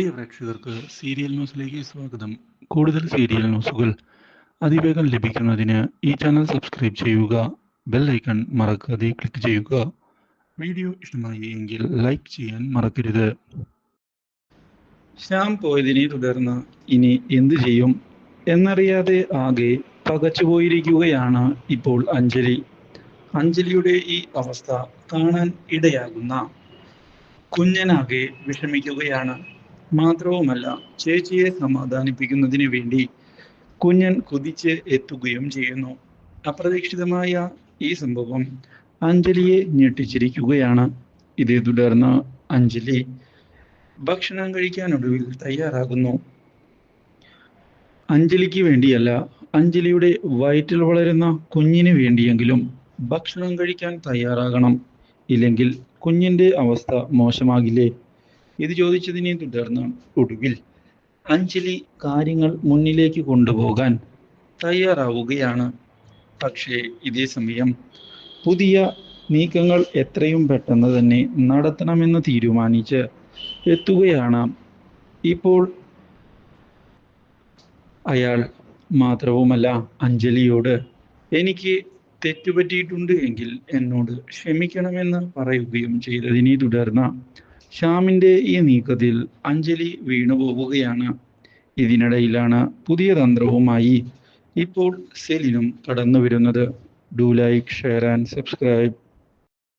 പ്രിയ പ്രേക്ഷകർക്ക് സീരിയൽ ന്യൂസിലേക്ക് സ്വാഗതം. കൂടുതൽ സീരിയൽ ന്യൂസുകൾ അതിവേഗം ലഭിക്കുന്നതിന് ഈ ചാനൽ സബ്സ്ക്രൈബ് ചെയ്യുക ബെൽ ഐക്കൺ മറക്കാതെ ക്ലിക്ക് ചെയ്യുക. വീഡിയോ ഇഷ്ടമായി എങ്കിൽ ലൈക്ക് ചെയ്യാൻ മറക്കരുത്. ശ്യാം പോയതിനെ തുടർന്ന് ഇനി എന്തു ചെയ്യും എന്നറിയാതെ ആകെ പകച്ചുപോയിരിക്കുകയാണ് ഇപ്പോൾ അഞ്ജലി. അഞ്ജലിയുടെ ഈ അവസ്ഥ കാണാൻ ഇടയാകുന്ന കുഞ്ഞനാകെ വിഷമിക്കുകയാണ്. മാത്രവുമല്ല ചേച്ചിയെ സമാധാനിപ്പിക്കുന്നതിന് വേണ്ടി കുഞ്ഞൻ കുതിച്ച് എത്തുകയും ചെയ്യുന്നു. അപ്രതീക്ഷിതമായ ഈ സംഭവം അഞ്ജലിയെ ഞെട്ടിച്ചിരിക്കുകയാണ്. ഇതേ തുടർന്ന് അഞ്ജലി ഭക്ഷണം കഴിക്കാനൊടുവിൽ തയ്യാറാകുന്നു. അഞ്ജലിക്ക് വേണ്ടിയല്ല അഞ്ജലിയുടെ വയറ്റിൽ വളരുന്ന കുഞ്ഞിന് വേണ്ടിയെങ്കിലും ഭക്ഷണം കഴിക്കാൻ തയ്യാറാകണം. ഇല്ലെങ്കിൽ കുഞ്ഞിന്റെ അവസ്ഥ മോശമാകില്ലേ? ഇത് ചോദിച്ചതിനെ തുടർന്ന് ഒടുവിൽ അഞ്ജലി കാര്യങ്ങൾ മുന്നിലേക്ക് കൊണ്ടുപോകാൻ തയ്യാറാവുകയാണ്. പക്ഷേ ഇതേ സമയം പുതിയ നീക്കങ്ങൾ എത്രയും പെട്ടെന്ന് തന്നെ നടത്തണമെന്ന് തീരുമാനിച്ച് എത്തുകയാണ്. ഇപ്പോൾ അയാൾ മാത്രവുമല്ല അഞ്ജലിയോട് എനിക്ക് തെറ്റുപറ്റിയിട്ടുണ്ട് എങ്കിൽ എന്നോട് ക്ഷമിക്കണമെന്ന് പറയുകയും ചെയ്തതിനെ തുടർന്ന് ശ്യാമിന്റെ ഈ നീക്കത്തിൽ അഞ്ജലി വീണുപോവുകയാണ് ഇതിനിടയിലാണ് പുതിയ തന്ത്രവുമായി ഇപ്പോൾ സെലിനും കടന്നു വരുന്നത് do like share and subscribe